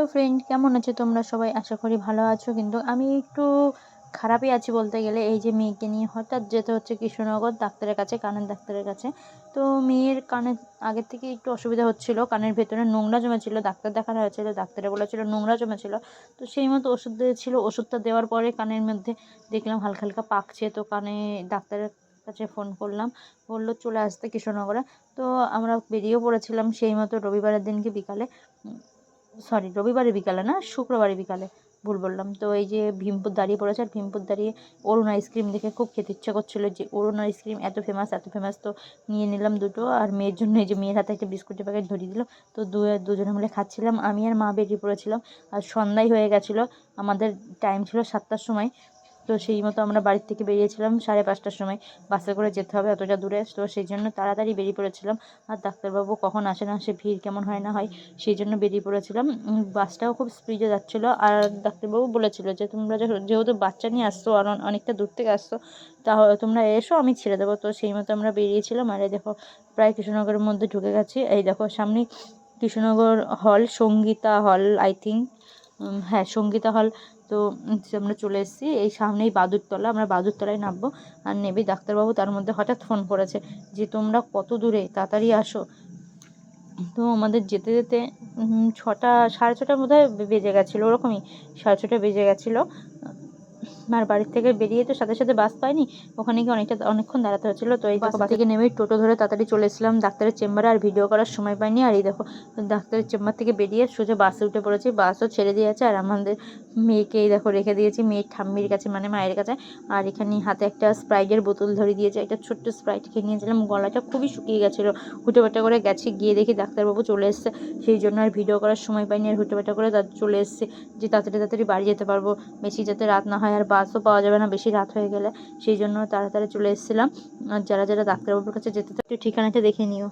Hello friend, কেমন আছো তোমরা সবাই? আশা করি ভালো আছো, কিন্তু আমি একটু খারাপই আছি বলতে গেলে। এই যে মেয়েকে নিয়ে হঠাৎ যেতে হচ্ছে কৃষ্ণনগর ডাক্তারের কাছে, কানের ডাক্তারের কাছে। তো মেয়ের কানে আগের থেকে একটু অসুবিধা হচ্ছিল, কানের ভেতরে নোংরা জমেছিল, ডাক্তার দেখানো হয়েছিল, ডাক্তারে বলেছিল নোংরা জমেছিল। তো সেই মতো ওষুধ দিয়েছিল, ওষুধটা দেওয়ার পরে কানের মধ্যে দেখলাম হালকা হালকা পাকছে, তো কানে ডাক্তারের কাছে ফোন করলাম, বলল চলে আসতে কৃষ্ণনগরে। তো আমরা বেরিয়েও পড়েছিলাম সেই মতো রবিবারের দিনকে বিকালে। সরি রবিবারে বিকালে না? শুক্রবারে বিকালে, ভুল বললাম। তো এই যে ভীমপুর দাঁড়িয়ে পড়েছে, আর ভীমপুর দাঁড়িয়ে অরুণ আইসক্রিম দেখে খুব খেতে ইচ্ছা করছিল যে অরুণ আইসক্রিম এত ফেমাস এত ফেমাস তো নিয়ে নিলাম দুটো। আর মেয়ের জন্য এই যে মেয়ের হাতে একটা বিস্কুটের প্যাকেট ধরিয়ে দিল, তো দু দুজনে মিলে খাচ্ছিলাম। আমি আর মা বেরিয়ে পড়েছিলাম। আর সন্ধ্যায় হয়ে গেছিল। আমাদের টাইম ছিল সাতটার সময়। তো সেই মতো আমরা বাড়ির থেকে বেরিয়েছিলাম সাড়ে পাঁচটার সময়। বাসে করে যেতে হবে এতটা দূরে। তো সেই জন্য তাড়াতাড়ি বেরিয়ে পড়েছিলাম। আর ডাক্তারবাবু কখন আসে না সে ভিড় কেমন হয় না হয়, সেই জন্য বেরিয়ে পড়েছিলাম। বাসটাও খুব স্পিডে যাচ্ছিল। আর ডাক্তারবাবু বলেছিল যে, তোমরা যেহেতু বাচ্চা নিয়ে আসছো আর অনেকটা দূর থেকে আসছো তাহলে তোমরা এসো, আমি ছেড়ে দেবো। তো সেই মতো আমরা বেরিয়েছিলাম। আর এই দেখো, প্রায় কৃষ্ণনগরের মধ্যে ঢুকে গেছি। এই দেখো সামনে কৃষ্ণনগর হল সঙ্গীতা হল আই থিঙ্ক হ্যাঁ সঙ্গীতা হল তো আমরা চলে এসেছি। এই সামনেই বাদুরতলা, আমরা বাদুরতলায় নামবো আর নেবে ডাক্তারবাবু, তার মধ্যে হঠাৎ ফোন করেছে যে, তোমরা কত দূরে? তাড়াতাড়ি আসো। তো আমাদের যেতে যেতে ছটা, সাড়ে ছটার মধ্যে বেজে গেছিল, ওরকমই সাড়ে ছটা বেজে গেছিল। আর বাড়ির থেকে বেরিয়ে তো সাথে সাথে বাস পাইনি ওখানে গিয়ে অনেকটা অনেকক্ষণ দাঁড়াতে হচ্ছিল। তো এই দেখো বাস থেকে নেমে টোটো ধরে তাড়াতাড়ি চলে এসেছিলাম ডাক্তারের চেম্বারে আর ভিডিও করার সময় পাইনি। আর এই দেখো ডাক্তারের চেম্বার থেকে বেরিয়ে সোজা বাসে উঠে পড়েছি বাসও ছেড়ে দিয়েছে আর আমাদের মেয়েকে এই দেখো রেখে দিয়েছি মেয়ের ঠাম্মির কাছে মানে মায়ের কাছে। আর এখানে হাতে একটা স্প্রাইটের বোতল ধরে দিয়েছে একটা ছোট্ট স্প্রাইট খেয়ে নিয়েছিলাম। গলাটা খুবই শুকিয়ে গেছিল। হুটোপাটা করে গেছি গিয়ে দেখি ডাক্তারবাবু চলে এসছে। সেই জন্য আর ভিডিও করার সময় পাইনি আর হুটোপাটা করে তার চলে এসছে যে তাড়াতাড়ি তাড়াতাড়ি বাড়ি যেতে পারব। বেশি যাতে রাত না হয় আর বাসও পাওয়া যাবে না, বেশি রাত হয়ে গেলে। সেই জন্য তাড়াতাড়ি চলে এসেছিলাম। আর যারা যারা ডাক্তারবাবুর কাছে যেতে তো একটু ঠিকানাটা দেখে নিও।